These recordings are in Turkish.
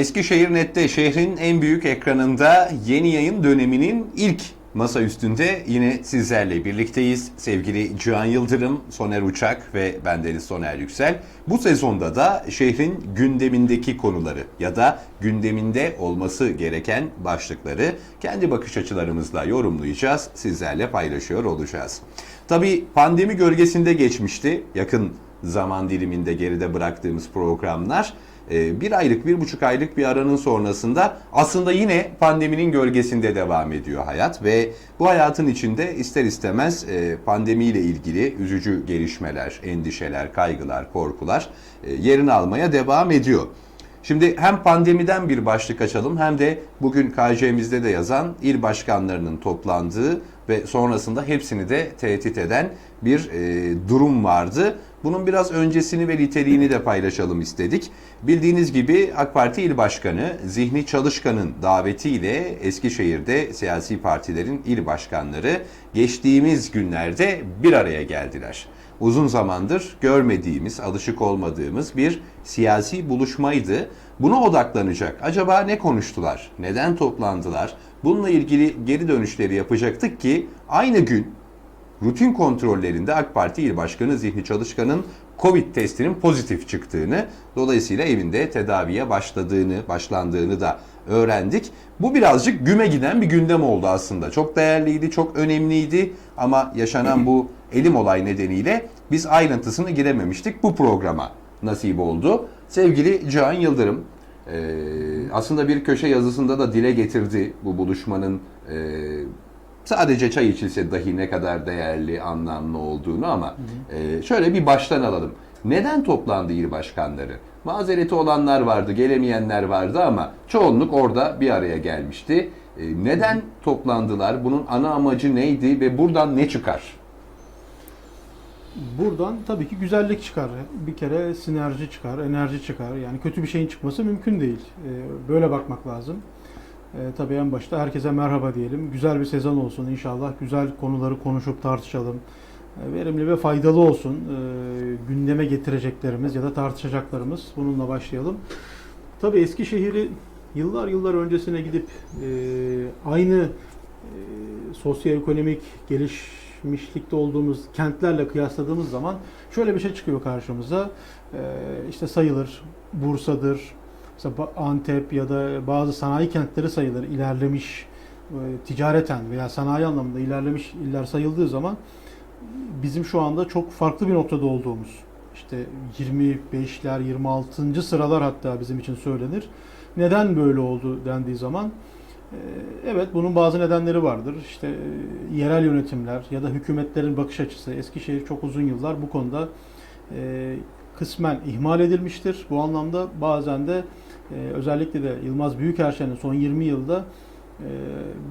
Eskişehir Net'te şehrin en büyük ekranında yeni yayın döneminin ilk masa üstünde yine sizlerle birlikteyiz. Sevgili Cihan Yıldırım, Soner Uçak ve bendeniz Soner Yüksel. Bu sezonda da şehrin gündemindeki konuları ya da gündeminde olması gereken başlıkları kendi bakış açılarımızla yorumlayacağız, sizlerle paylaşıyor olacağız. Tabii pandemi gölgesinde geçmişti yakın zaman diliminde geride bıraktığımız programlar. Ee, bir aylık, bir buçuk aylık bir aranın sonrasında aslında yine pandeminin gölgesinde devam ediyor hayat ve bu hayatın içinde ister istemez e, pandemiyle ilgili üzücü gelişmeler, endişeler, kaygılar, korkular e, yerini almaya devam ediyor. Şimdi hem pandemiden bir başlık açalım hem de bugün KC'mizde de yazan il başkanlarının toplandığı ve sonrasında hepsini de tehdit eden bir e, durum vardı. Bunun biraz öncesini ve niteliğini de paylaşalım istedik. Bildiğiniz gibi AK Parti İl Başkanı Zihni Çalışkan'ın davetiyle Eskişehir'de siyasi partilerin il başkanları geçtiğimiz günlerde bir araya geldiler. Uzun zamandır görmediğimiz, alışık olmadığımız bir siyasi buluşmaydı. Buna odaklanacak. Acaba ne konuştular? Neden toplandılar? Bununla ilgili geri dönüşleri yapacaktık ki aynı gün rutin kontrollerinde AK Parti İl Başkanı Zihni Çalışkan'ın Covid testinin pozitif çıktığını, dolayısıyla evinde tedaviye başladığını, başlandığını da öğrendik. Bu birazcık güme giden bir gündem oldu aslında. Çok değerliydi, çok önemliydi ama yaşanan bu elim olay nedeniyle biz ayrıntısını girememiştik. Bu programa nasip oldu. Sevgili Cihan Yıldırım, aslında bir köşe yazısında da dile getirdi bu buluşmanın sadece çay içilse dahi ne kadar değerli, anlamlı olduğunu ama e, şöyle bir baştan alalım. Neden toplandı il başkanları? Mazereti olanlar vardı, gelemeyenler vardı ama çoğunluk orada bir araya gelmişti. E, neden toplandılar? Bunun ana amacı neydi ve buradan ne çıkar? Buradan tabii ki güzellik çıkar. Bir kere sinerji çıkar, enerji çıkar. Yani kötü bir şeyin çıkması mümkün değil. Ee, Böyle bakmak lazım. Ee, Tabii en başta herkese merhaba diyelim. Güzel bir sezon olsun inşallah. Güzel konuları konuşup tartışalım. Ee, Verimli ve faydalı olsun. Ee, Gündeme getireceklerimiz ya da tartışacaklarımız. Bununla başlayalım. Tabii Eskişehir'i yıllar yıllar öncesine gidip e, aynı e, sosyoekonomik gelişmişlikte olduğumuz kentlerle kıyasladığımız zaman şöyle bir şey çıkıyor karşımıza. E, işte sayılır Bursa'dır, mesela Antep ya da bazı sanayi kentleri sayılır ilerlemiş e, ticareten veya sanayi anlamında ilerlemiş iller sayıldığı zaman bizim şu anda çok farklı bir noktada olduğumuz işte 25'ler 26. sıralar hatta bizim için söylenir. Neden böyle oldu dendiği zaman e, evet bunun bazı nedenleri vardır. İşte e, yerel yönetimler ya da hükümetlerin bakış açısı Eskişehir çok uzun yıllar bu konuda kısmen ihmal edilmiştir. Bu anlamda bazen de e, özellikle de Yılmaz Büyükerşen'in son 20 yılda e,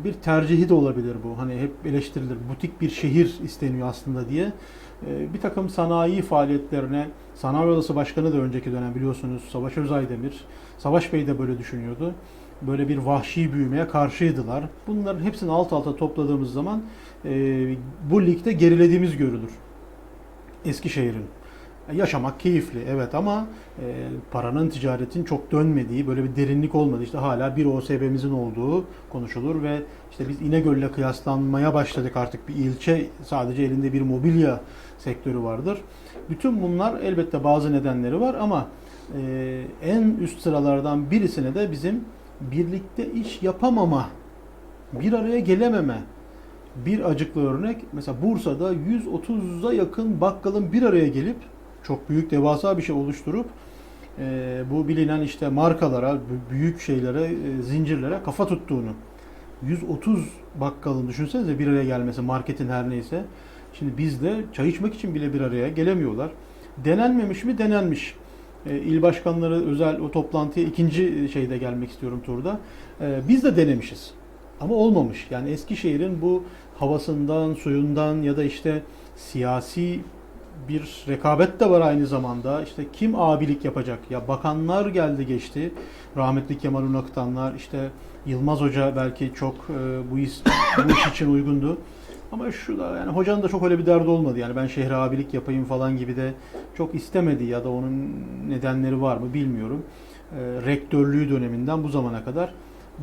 bir tercihi de olabilir bu. Hani hep eleştirilir. Butik bir şehir isteniyor aslında diye. E, Bir takım sanayi faaliyetlerine Sanayi Odası Başkanı da önceki dönem biliyorsunuz Savaş Özaydemir, Savaş Bey de böyle düşünüyordu. Böyle bir vahşi büyümeye karşıydılar. Bunların hepsini alt alta topladığımız zaman e, bu ligde gerilediğimiz görülür. Eskişehir'in. Yaşamak keyifli evet ama e, paranın ticaretin çok dönmediği böyle bir derinlik olmadı. İşte hala bir OSB'mizin olduğu konuşulur ve işte biz İnegöl'le kıyaslanmaya başladık artık bir ilçe sadece elinde bir mobilya sektörü vardır. Bütün bunlar elbette bazı nedenleri var ama e, en üst sıralardan birisine de bizim birlikte iş yapamama, bir araya gelememe, bir acıklı örnek mesela Bursa'da 130'a yakın bakkalın bir araya gelip çok büyük devasa bir şey oluşturup e, bu bilinen işte markalara, büyük şeylere, e, zincirlere kafa tuttuğunu. 130 bakkalın düşünsenize bir araya gelmesi marketin her neyse. Şimdi bizde çay içmek için bile bir araya gelemiyorlar. Denenmemiş mi? Denenmiş. E, il başkanları özel o toplantıya ikinci şeyde gelmek istiyorum turda. E, biz de denemişiz. Ama olmamış. Yani Eskişehir'in bu havasından, suyundan ya da işte siyasi bir rekabet de var aynı zamanda. İşte kim abilik yapacak? Ya bakanlar geldi geçti. Rahmetli Kemal Unakıtanlar, işte Yılmaz Hoca belki çok e, bu iş, bu iş için uygundu. Ama şu da yani hocanın da çok öyle bir derdi olmadı. Yani ben şehre abilik yapayım falan gibi de çok istemedi ya da onun nedenleri var mı bilmiyorum. rektörlüğü döneminden bu zamana kadar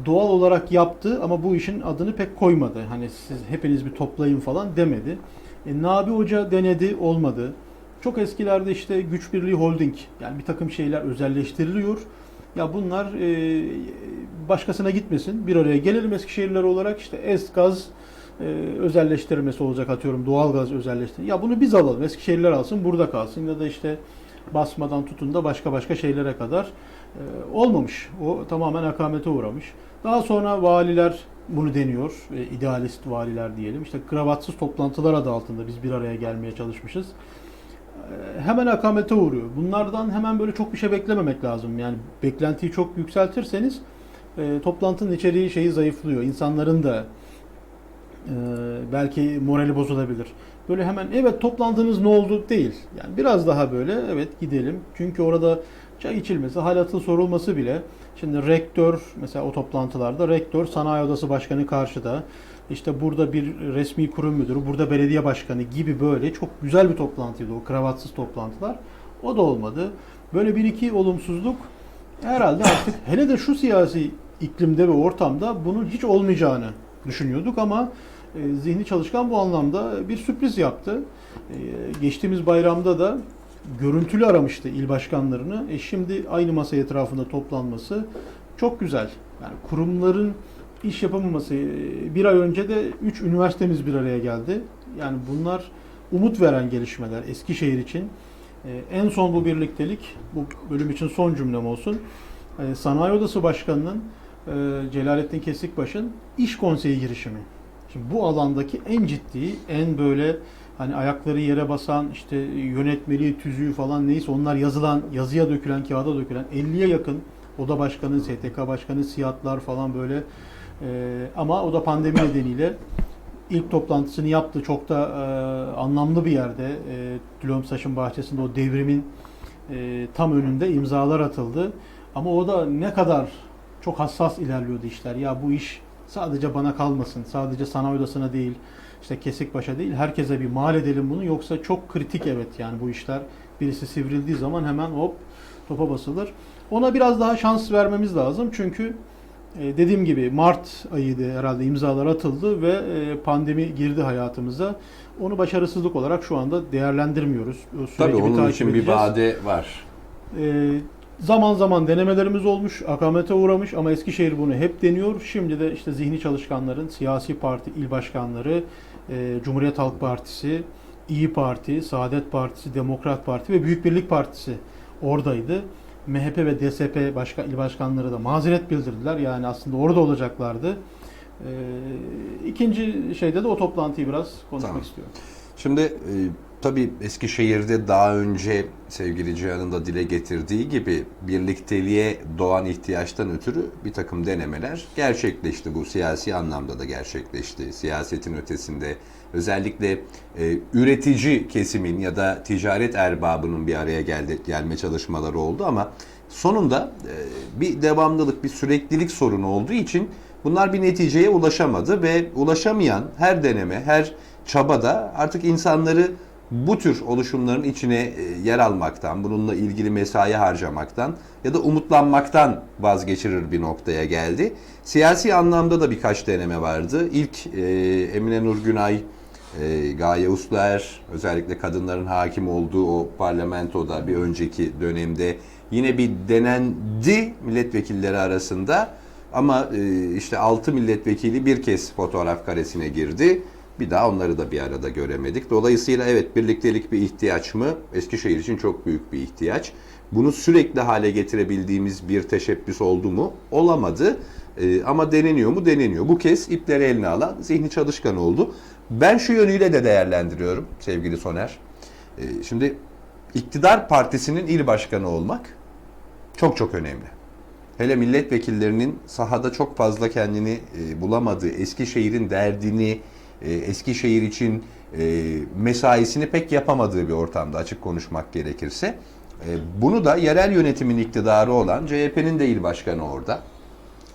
doğal olarak yaptı ama bu işin adını pek koymadı. Hani siz hepiniz bir toplayın falan demedi. E, Nabi Hoca denedi, olmadı. Çok eskilerde işte Güç Birliği Holding yani bir takım şeyler özelleştiriliyor. Ya bunlar e, başkasına gitmesin. Bir araya gelelim Eskişehirliler olarak işte Esgaz e, özelleştirmesi olacak atıyorum. Doğalgaz özelleştirmesi. Ya bunu biz alalım. Eskişehirliler alsın burada kalsın. Ya da işte basmadan tutun da başka başka şeylere kadar e, olmamış. O tamamen akamete uğramış. Daha sonra valiler bunu deniyor. E, idealist valiler diyelim. İşte kravatsız toplantılar adı altında biz bir araya gelmeye çalışmışız. E, hemen akamete uğruyor. Bunlardan hemen böyle çok bir şey beklememek lazım. Yani beklentiyi çok yükseltirseniz e, toplantının içeriği şeyi zayıflıyor. İnsanların da e, belki morali bozulabilir. Böyle hemen evet toplantınız ne oldu değil. Yani biraz daha böyle evet gidelim. Çünkü orada çay içilmesi, hal hatır sorulması bile şimdi rektör mesela o toplantılarda rektör sanayi odası başkanı karşıda işte burada bir resmi kurum müdürü, burada belediye başkanı gibi böyle çok güzel bir toplantıydı o kravatsız toplantılar. O da olmadı. Böyle bir iki olumsuzluk herhalde artık hele de şu siyasi iklimde ve ortamda bunun hiç olmayacağını düşünüyorduk ama e, zihni çalışkan bu anlamda bir sürpriz yaptı. E, geçtiğimiz bayramda da görüntülü aramıştı il başkanlarını. E şimdi aynı masa etrafında toplanması çok güzel. Yani kurumların iş yapamaması. e, Bir ay önce de 3 üniversitemiz bir araya geldi. Yani bunlar umut veren gelişmeler Eskişehir için. E, En son bu birliktelik, bu bölüm için son cümlem olsun. E, Sanayi Odası Başkanı'nın Celalettin Kesikbaş'ın iş konseyi girişimi. Şimdi bu alandaki en ciddi, en böyle hani ayakları yere basan işte yönetmeliği, tüzüğü falan neyse onlar yazılan, yazıya dökülen, kağıda dökülen 50'ye yakın oda başkanı, STK başkanı, siyatlar falan böyle Ee, ama o da pandemi nedeniyle ilk toplantısını yaptı. Çok da e, anlamlı bir yerde. E, Tülomsaş'ın bahçesinde o devrimin e, tam önünde imzalar atıldı. Ama o da ne kadar çok hassas ilerliyordu işler. Ya bu iş sadece bana kalmasın. Sadece sanayi odasına değil, işte Kesikbaş'a değil, herkese bir mal edelim bunu. Yoksa çok kritik evet yani bu işler. Birisi sivrildiği zaman hemen hop topa basılır. Ona biraz daha şans vermemiz lazım. Çünkü e, dediğim gibi Mart ayıydı herhalde imzalar atıldı ve e, pandemi girdi hayatımıza. Onu başarısızlık olarak şu anda değerlendirmiyoruz. Tabii onun için bir edeceğiz. vade var. E, zaman zaman denemelerimiz olmuş, akamete uğramış ama Eskişehir bunu hep deniyor. Şimdi de işte zihni çalışkanların, siyasi parti il başkanları, e, Cumhuriyet Halk Partisi, İyi Parti, Saadet Partisi, Demokrat Parti ve Büyük Birlik Partisi oradaydı. MHP ve DSP başka il başkanları da mazeret bildirdiler. Yani aslında orada olacaklardı. E, ikinci şeyde de o toplantıyı biraz konuşmak Tamam. istiyorum. Şimdi e, tabii Eskişehir'de daha önce sevgili Cihan'ın da dile getirdiği gibi birlikteliğe doğan ihtiyaçtan ötürü bir takım denemeler gerçekleşti. Bu siyasi anlamda da gerçekleşti. Siyasetin ötesinde özellikle e, üretici kesimin ya da ticaret erbabının bir araya geldi, gelme çalışmaları oldu ama sonunda e, bir devamlılık, bir süreklilik sorunu olduğu için bunlar bir neticeye ulaşamadı ve ulaşamayan her deneme, her çabada artık insanları bu tür oluşumların içine e, yer almaktan, bununla ilgili mesai harcamaktan ya da umutlanmaktan vazgeçirir bir noktaya geldi. Siyasi anlamda da birkaç deneme vardı. İlk e, Emine Nur Günay, e, Gaye Usluer, özellikle kadınların hakim olduğu o parlamentoda bir önceki dönemde yine bir denendi milletvekilleri arasında ama e, işte 6 milletvekili bir kez fotoğraf karesine girdi. Bir daha onları da bir arada göremedik. Dolayısıyla evet birliktelik bir ihtiyaç mı? Eskişehir için çok büyük bir ihtiyaç. Bunu sürekli hale getirebildiğimiz bir teşebbüs oldu mu? Olamadı. Ee, ama deneniyor mu? Deneniyor. Bu kez ipleri eline alan zihni çalışkan oldu. Ben şu yönüyle de değerlendiriyorum sevgili Soner. Ee, şimdi iktidar partisinin il başkanı olmak çok çok önemli. Hele milletvekillerinin sahada çok fazla kendini e, bulamadığı, Eskişehir'in derdini, e, Eskişehir için e, mesaisini pek yapamadığı bir ortamda açık konuşmak gerekirse. E, bunu da yerel yönetimin iktidarı olan CHP'nin de il başkanı orada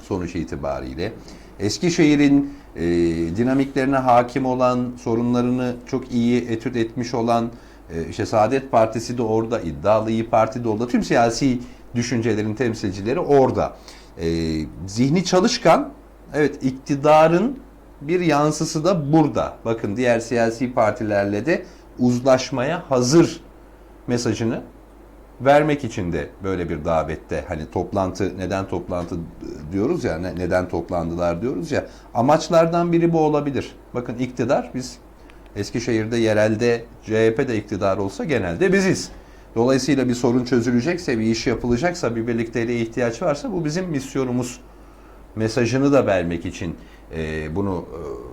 sonuç itibariyle. Eskişehir'in e, dinamiklerine hakim olan, sorunlarını çok iyi etüt etmiş olan e, işte Saadet Partisi de orada, iddialı İyi Parti de orada, tüm siyasi düşüncelerin temsilcileri orada. Ee, zihni çalışkan, evet iktidarın bir yansısı da burada. Bakın diğer siyasi partilerle de uzlaşmaya hazır mesajını vermek için de böyle bir davette hani toplantı neden toplantı diyoruz ya ne- neden toplandılar diyoruz ya amaçlardan biri bu olabilir. Bakın iktidar biz Eskişehir'de yerelde CHP de iktidar olsa genelde biziz. Dolayısıyla bir sorun çözülecekse, bir iş yapılacaksa, bir birlikteliğe ihtiyaç varsa bu bizim misyonumuz. Mesajını da vermek için e, bunu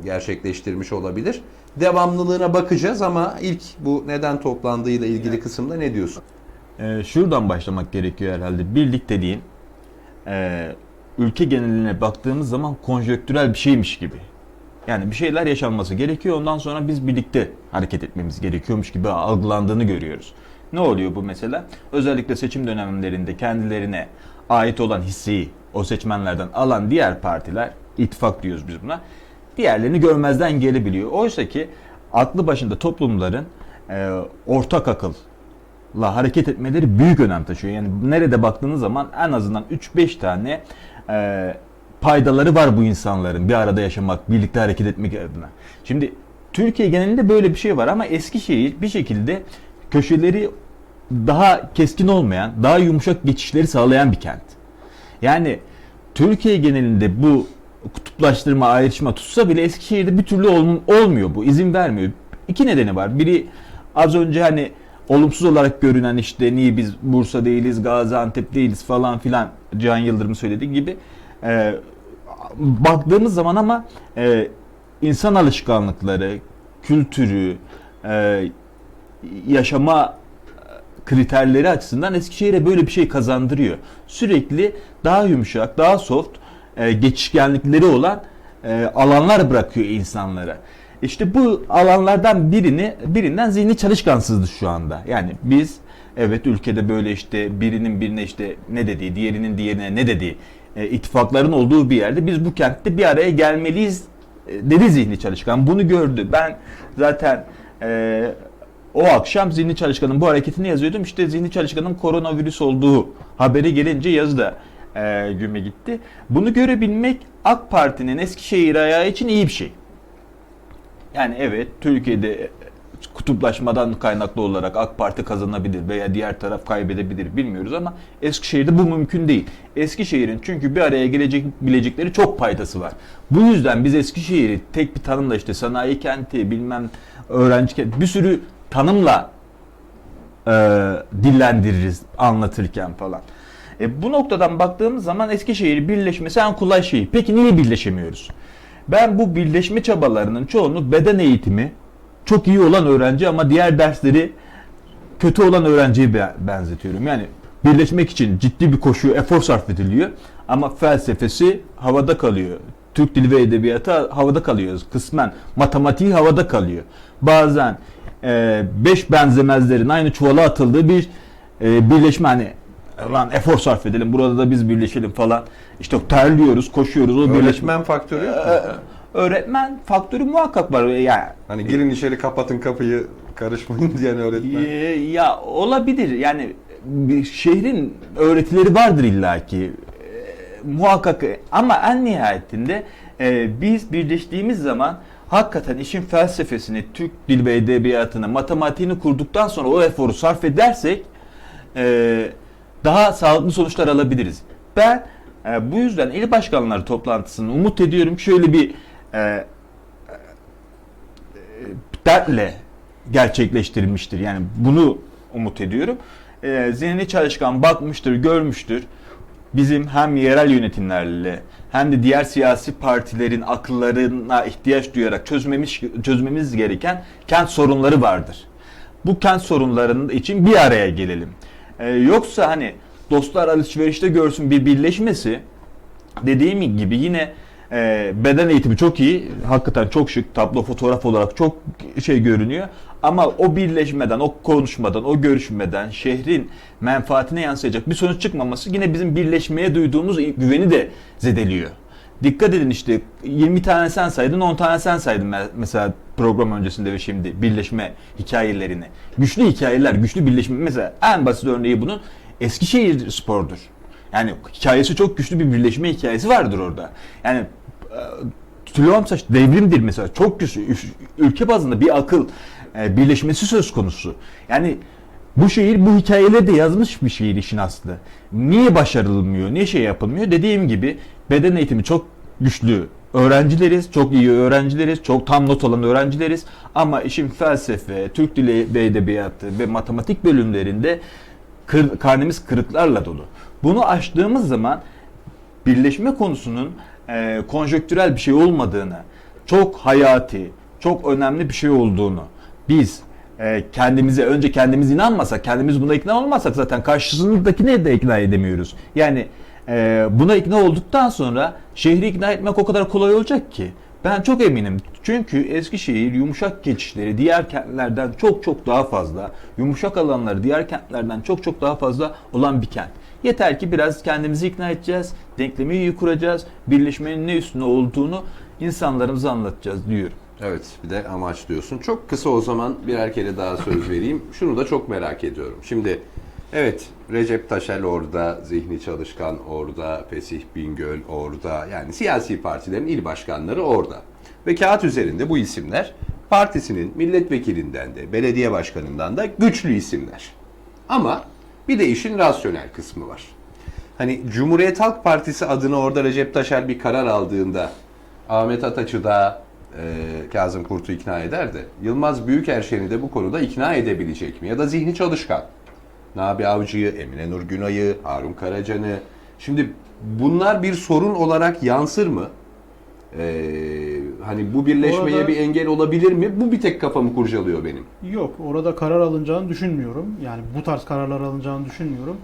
e, gerçekleştirmiş olabilir. Devamlılığına bakacağız ama ilk bu neden toplandığıyla ilgili kısımda ne diyorsun? Ee, şuradan başlamak gerekiyor herhalde. Birlik dediğin e, ülke geneline baktığımız zaman konjöktürel bir şeymiş gibi. Yani bir şeyler yaşanması gerekiyor. Ondan sonra biz birlikte hareket etmemiz gerekiyormuş gibi algılandığını görüyoruz. Ne oluyor bu mesela? Özellikle seçim dönemlerinde kendilerine ait olan hisseyi o seçmenlerden alan diğer partiler, ittifak diyoruz biz buna, diğerlerini görmezden gelebiliyor. Oysa ki aklı başında toplumların e, ortak akıl, hareket etmeleri büyük önem taşıyor. Yani nerede baktığınız zaman en azından 3-5 tane e, paydaları var bu insanların bir arada yaşamak, birlikte hareket etmek adına. Şimdi Türkiye genelinde böyle bir şey var ama Eskişehir bir şekilde köşeleri daha keskin olmayan, daha yumuşak geçişleri sağlayan bir kent. Yani Türkiye genelinde bu kutuplaştırma, ayrışma tutsa bile Eskişehir'de bir türlü ol- olmuyor bu. izin vermiyor. İki nedeni var. Biri az önce hani olumsuz olarak görünen işte niye biz Bursa değiliz, Gaziantep değiliz falan filan Cihan Yıldırım söylediği gibi e, baktığımız zaman ama e, insan alışkanlıkları, kültürü, e, yaşama kriterleri açısından Eskişehir'e böyle bir şey kazandırıyor. Sürekli daha yumuşak, daha soft, e, geçişkenlikleri olan e, alanlar bırakıyor insanlara. İşte bu alanlardan birini birinden zihni çalışkansızdı şu anda. Yani biz evet ülkede böyle işte birinin birine işte ne dediği, diğerinin diğerine ne dediği e, ittifakların olduğu bir yerde biz bu kentte bir araya gelmeliyiz e, dedi zihni çalışkan. Bunu gördü. Ben zaten e, o akşam Zihni Çalışkan'ın bu hareketini yazıyordum. İşte Zihni Çalışkan'ın koronavirüs olduğu haberi gelince yazı da e, güme gitti. Bunu görebilmek AK Parti'nin Eskişehir ayağı için iyi bir şey. Yani evet Türkiye'de kutuplaşmadan kaynaklı olarak AK Parti kazanabilir veya diğer taraf kaybedebilir bilmiyoruz ama Eskişehir'de bu mümkün değil. Eskişehir'in çünkü bir araya gelecek bilecekleri çok paydası var. Bu yüzden biz Eskişehir'i tek bir tanımla işte sanayi kenti bilmem öğrenci kenti bir sürü tanımla e, dillendiririz anlatırken falan. E, bu noktadan baktığımız zaman Eskişehir birleşmesi en kolay şey. Peki niye birleşemiyoruz? Ben bu birleşme çabalarının çoğunu beden eğitimi çok iyi olan öğrenci ama diğer dersleri kötü olan öğrenciye be- benzetiyorum. Yani birleşmek için ciddi bir koşu, efor sarf ediliyor ama felsefesi havada kalıyor. Türk dili ve edebiyatı havada kalıyor kısmen. Matematiği havada kalıyor. Bazen e, beş benzemezlerin aynı çuvala atıldığı bir e, birleşme hani lan efor sarf edelim burada da biz birleşelim falan. İşte terliyoruz, koşuyoruz o birleşme. Öğretmen faktörü yok mu? Ee, öğretmen faktörü muhakkak var. Yani Hani girin içeri kapatın kapıyı karışmayın diyen öğretmen. Ee, ya olabilir. Yani bir şehrin öğretileri vardır illaki. Ee, muhakkak ama en nihayetinde e, biz birleştiğimiz zaman hakikaten işin felsefesini, Türk dil ve edebiyatını, matematiğini kurduktan sonra o eforu sarf edersek e, daha sağlıklı sonuçlar alabiliriz. Ben e, bu yüzden il başkanları toplantısını umut ediyorum şöyle bir e, e, dertle gerçekleştirilmiştir. Yani bunu umut ediyorum. E, Zihnini çalışkan bakmıştır, görmüştür. Bizim hem yerel yönetimlerle hem de diğer siyasi partilerin akıllarına ihtiyaç duyarak çözmemiz çözmemiz gereken kent sorunları vardır. Bu kent sorunlarının için bir araya gelelim. E, yoksa hani dostlar alışverişte görsün bir birleşmesi dediğim gibi yine e, beden eğitimi çok iyi. Hakikaten çok şık. Tablo fotoğraf olarak çok şey görünüyor. Ama o birleşmeden, o konuşmadan, o görüşmeden şehrin menfaatine yansıyacak bir sonuç çıkmaması yine bizim birleşmeye duyduğumuz güveni de zedeliyor. Dikkat edin işte 20 tane sen saydın 10 tane sen saydın me- mesela program öncesinde ve şimdi birleşme hikayelerini. Güçlü hikayeler, güçlü birleşme. Mesela en basit örneği bunun Eskişehir Spor'dur. Yani hikayesi çok güçlü bir birleşme hikayesi vardır orada. Yani e, Tülomsaç devrimdir mesela. Çok güçlü. Ül- Ülke bazında bir akıl e, birleşmesi söz konusu. Yani bu şehir bu hikayeleri de yazmış bir şehir işin aslı. Niye başarılmıyor? Niye şey yapılmıyor? Dediğim gibi beden eğitimi çok güçlü öğrencileriz. Çok iyi öğrencileriz. Çok tam not alan öğrencileriz. Ama işin felsefe, Türk dili ve edebiyatı ve matematik bölümlerinde kır, karnemiz kırıklarla dolu. Bunu aştığımız zaman birleşme konusunun e, konjöktürel bir şey olmadığını, çok hayati, çok önemli bir şey olduğunu biz e, kendimize önce kendimiz inanmasak, kendimiz buna ikna olmasak zaten karşısındakine de ikna edemiyoruz. Yani e, buna ikna olduktan sonra şehri ikna etmek o kadar kolay olacak ki. Ben çok eminim. Çünkü Eskişehir yumuşak geçişleri diğer kentlerden çok çok daha fazla, yumuşak alanları diğer kentlerden çok çok daha fazla olan bir kent. Yeter ki biraz kendimizi ikna edeceğiz, denklemi iyi kuracağız, birleşmenin ne üstüne olduğunu insanlarımıza anlatacağız diyorum. Evet bir de amaç diyorsun. Çok kısa o zaman birer kere daha söz vereyim. Şunu da çok merak ediyorum. Şimdi evet Recep Taşel orada, Zihni Çalışkan orada, Fesih Bingöl orada. Yani siyasi partilerin il başkanları orada. Ve kağıt üzerinde bu isimler partisinin milletvekilinden de, belediye başkanından da güçlü isimler. Ama bir de işin rasyonel kısmı var. Hani Cumhuriyet Halk Partisi adına orada Recep Taşer bir karar aldığında Ahmet Ataç'ı da e, Kazım Kurt'u ikna eder de Yılmaz Büyükerşen'i de bu konuda ikna edebilecek mi? Ya da Zihni Çalışkan, Nabi Avcı'yı, Emine Nur Günay'ı, Harun Karacan'ı. Şimdi bunlar bir sorun olarak yansır mı? Ee, hani bu birleşmeye Orada- bir engel olabilir mi? Bu bir tek kafamı kurcalıyor benim. Yok, orada karar alınacağını düşünmüyorum. Yani bu tarz kararlar alınacağını düşünmüyorum.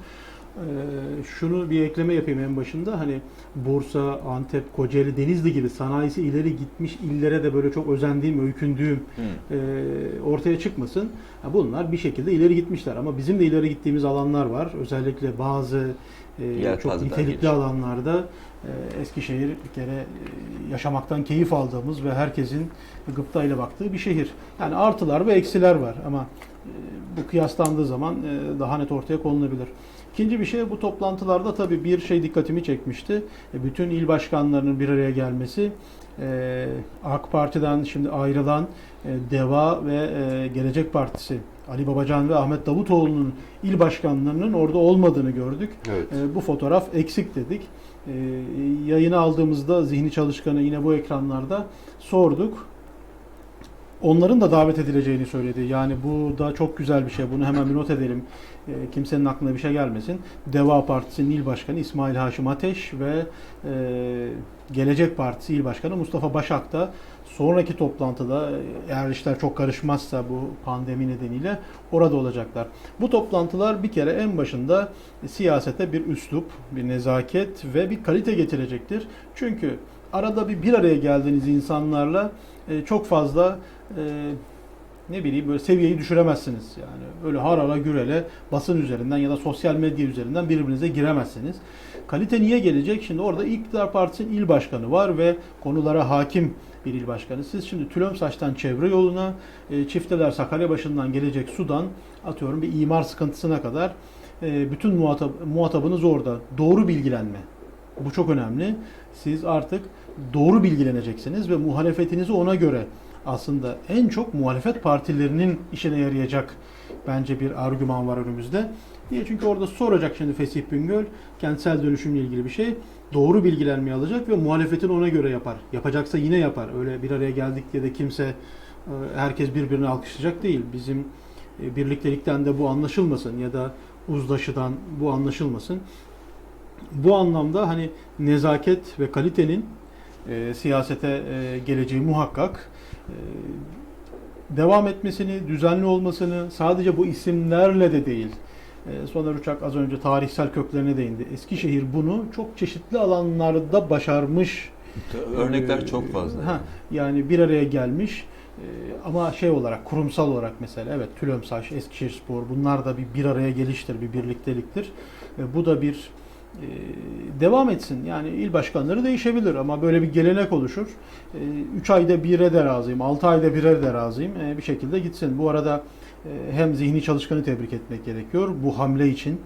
Ee, şunu bir ekleme yapayım en başında. Hani Bursa, Antep, Kocaeli, Denizli gibi sanayisi ileri gitmiş illere de böyle çok özendiğim, öykündüğüm e, ortaya çıkmasın. Bunlar bir şekilde ileri gitmişler ama bizim de ileri gittiğimiz alanlar var. Özellikle bazı e, çok nitelikli alanlarda e, Eskişehir bir kere e, yaşamaktan keyif aldığımız ve herkesin gıptayla baktığı bir şehir. Yani artılar ve eksiler var ama e, bu kıyaslandığı zaman e, daha net ortaya konulabilir. İkinci bir şey bu toplantılarda tabii bir şey dikkatimi çekmişti. E, Bütün il başkanlarının bir araya gelmesi. E, AK Parti'den şimdi ayrılan e, DEVA ve Gelecek Partisi Ali Babacan ve Ahmet Davutoğlu'nun il başkanlarının orada olmadığını gördük. Evet. Bu fotoğraf eksik dedik. Yayını aldığımızda Zihni Çalışkan'ı yine bu ekranlarda sorduk. Onların da davet edileceğini söyledi. Yani bu da çok güzel bir şey. Bunu hemen bir not edelim. E, kimsenin aklına bir şey gelmesin. Deva Partisi'nin il başkanı İsmail Haşim Ateş ve e, Gelecek Partisi il başkanı Mustafa Başak da sonraki toplantıda e, eğer işler çok karışmazsa bu pandemi nedeniyle orada olacaklar. Bu toplantılar bir kere en başında siyasete bir üslup, bir nezaket ve bir kalite getirecektir. Çünkü arada bir bir araya geldiğiniz insanlarla e, çok fazla e, ne bileyim böyle seviyeyi düşüremezsiniz. Yani öyle harala gürele basın üzerinden ya da sosyal medya üzerinden birbirinize giremezsiniz. Kalite niye gelecek? Şimdi orada İktidar Partisi'nin il başkanı var ve konulara hakim bir il başkanı. Siz şimdi Tülömsaç'tan çevre yoluna, e, Çifteler Sakaryabaşı'ndan gelecek sudan atıyorum bir imar sıkıntısına kadar e, bütün muhatap, muhatabınız orada. Doğru bilgilenme. Bu çok önemli. Siz artık doğru bilgileneceksiniz ve muhalefetinizi ona göre aslında en çok muhalefet partilerinin işine yarayacak bence bir argüman var önümüzde. Niye? Çünkü orada soracak şimdi Fesih Bingöl kentsel dönüşümle ilgili bir şey. Doğru bilgilenmeyi alacak ve muhalefetin ona göre yapar. Yapacaksa yine yapar. Öyle bir araya geldik diye de kimse e, herkes birbirini alkışlayacak değil. Bizim e, birliktelikten de bu anlaşılmasın ya da uzlaşıdan bu anlaşılmasın. Bu anlamda hani nezaket ve kalitenin e, siyasete e, geleceği muhakkak. E, devam etmesini, düzenli olmasını sadece bu isimlerle de değil. E, Soner Uçak az önce tarihsel köklerine değindi. Eskişehir bunu çok çeşitli alanlarda başarmış. Örnekler Ee, çok fazla. Ha, yani bir araya gelmiş. Ee, ama şey olarak kurumsal olarak mesela evet Tülömsaç, Eskişehirspor bunlar da bir bir araya geliştir, bir birlikteliktir. Ee, bu da bir e, devam etsin. Yani il başkanları değişebilir ama böyle bir gelenek oluşur. 3 ayda bire de razıyım, 6 ayda bire de razıyım. Ee, bir şekilde gitsin. Bu arada e, hem zihni çalışkanı tebrik etmek gerekiyor bu hamle için.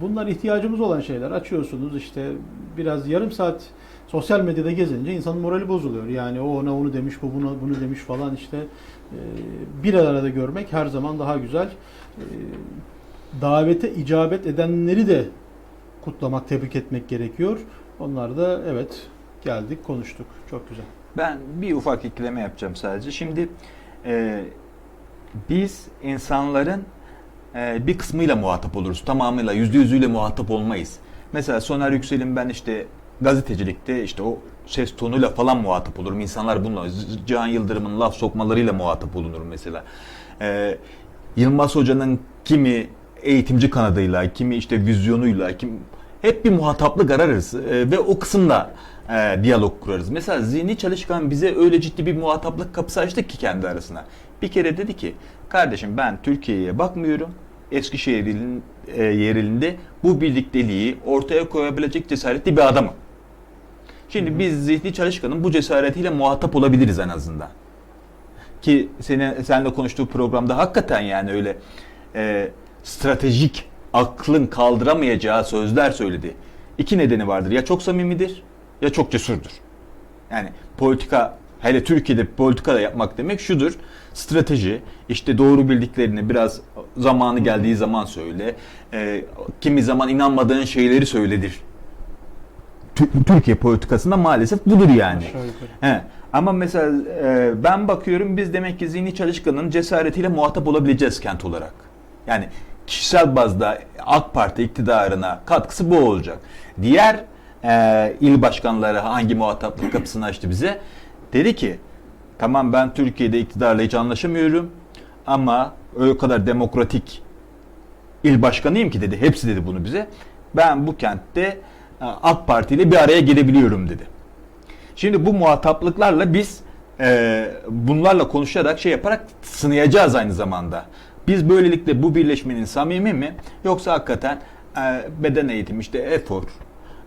bunlar ihtiyacımız olan şeyler. Açıyorsunuz işte biraz yarım saat sosyal medyada gezince insanın morali bozuluyor. Yani o ona onu demiş, bu buna bunu demiş falan işte bir arada görmek her zaman daha güzel. Davete icabet edenleri de kutlamak, tebrik etmek gerekiyor. Onlar da evet geldik, konuştuk. Çok güzel. Ben bir ufak ekleme yapacağım sadece. Şimdi e, biz insanların e, bir kısmıyla muhatap oluruz. Tamamıyla yüzde yüzüyle muhatap olmayız. Mesela Soner Yüksel'in ben işte gazetecilikte işte o ses tonuyla falan muhatap olurum. İnsanlar bununla Cihan Yıldırım'ın laf sokmalarıyla muhatap olunur mesela. E, Yılmaz Hoca'nın kimi eğitimci kanadıyla, kimi işte vizyonuyla, kim hep bir muhataplık ararız E, ve o kısımda e, diyalog kurarız. Mesela zihni çalışkan bize öyle ciddi bir muhataplık kapısı açtık ki kendi arasına. Bir kere dedi ki, kardeşim ben Türkiye'ye bakmıyorum. Eskişehir'in e, yerinde bu birlikteliği ortaya koyabilecek cesaretli bir adamım. Şimdi biz zihni çalışkanın bu cesaretiyle muhatap olabiliriz en azından. Ki senin senle konuştuğu programda hakikaten yani öyle e, stratejik aklın kaldıramayacağı sözler söyledi. İki nedeni vardır. Ya çok samimidir ya çok cesurdur. Yani politika hele Türkiye'de politika da yapmak demek şudur. Strateji, işte doğru bildiklerini biraz zamanı geldiği zaman söyle. E, kimi zaman inanmadığın şeyleri söyledir. Tü- Türkiye politikasında maalesef budur yani. He. Ama mesela e, ben bakıyorum biz demek ki zihni çalışkanın cesaretiyle muhatap olabileceğiz kent olarak. Yani kişisel bazda AK Parti iktidarına katkısı bu olacak. Diğer e, il başkanları hangi muhataplık kapısını açtı bize? Dedi ki tamam ben Türkiye'de iktidarla hiç anlaşamıyorum ama öyle kadar demokratik il başkanıyım ki dedi. Hepsi dedi bunu bize. Ben bu kentte e, AK Parti ile bir araya gelebiliyorum dedi. Şimdi bu muhataplıklarla biz e, bunlarla konuşarak şey yaparak sınayacağız aynı zamanda. Biz böylelikle bu birleşmenin samimi mi yoksa hakikaten e, beden eğitimi işte efor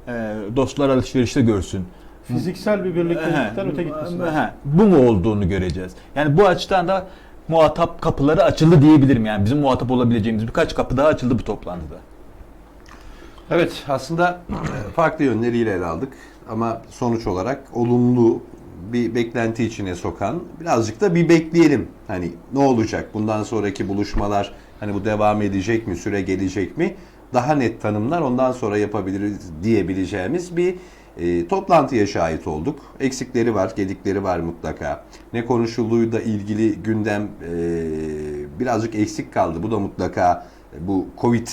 e, dostlar alışverişte görsün. Fiziksel bir birliktelikten öte gitmesin. He, bu mu olduğunu göreceğiz. Yani bu açıdan da muhatap kapıları açıldı diyebilirim. Yani bizim muhatap olabileceğimiz birkaç kapı daha açıldı bu toplantıda. Evet aslında farklı yönleriyle ele aldık ama sonuç olarak olumlu bir beklenti içine sokan birazcık da bir bekleyelim. Hani ne olacak bundan sonraki buluşmalar hani bu devam edecek mi süre gelecek mi daha net tanımlar ondan sonra yapabiliriz diyebileceğimiz bir e, toplantıya şahit olduk. Eksikleri var, gedikleri var mutlaka. Ne konuşulduğu ilgili gündem e, birazcık eksik kaldı. Bu da mutlaka e, bu Covid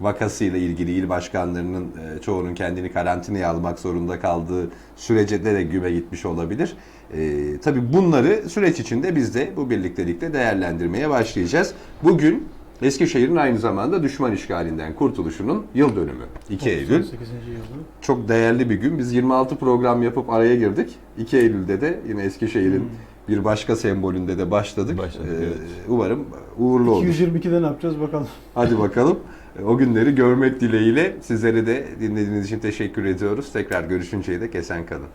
vakasıyla ilgili il başkanlarının e, çoğunun kendini karantinaya almak zorunda kaldığı sürecede de güme gitmiş olabilir. E, tabii bunları süreç içinde biz de bu birliktelikle değerlendirmeye başlayacağız. Bugün Eskişehir'in aynı zamanda düşman işgalinden kurtuluşunun yıl dönümü. 2 Eylül. 98. yılı. Çok değerli bir gün. Biz 26 program yapıp araya girdik. 2 Eylül'de de yine Eskişehir'in bir başka sembolünde de başladık. Başladık, Ee, evet. Umarım uğurlu olur. 222'de ne yapacağız bakalım. Hadi bakalım. O günleri görmek dileğiyle sizlere de dinlediğiniz için teşekkür ediyoruz. Tekrar görüşünceye dek esen kalın.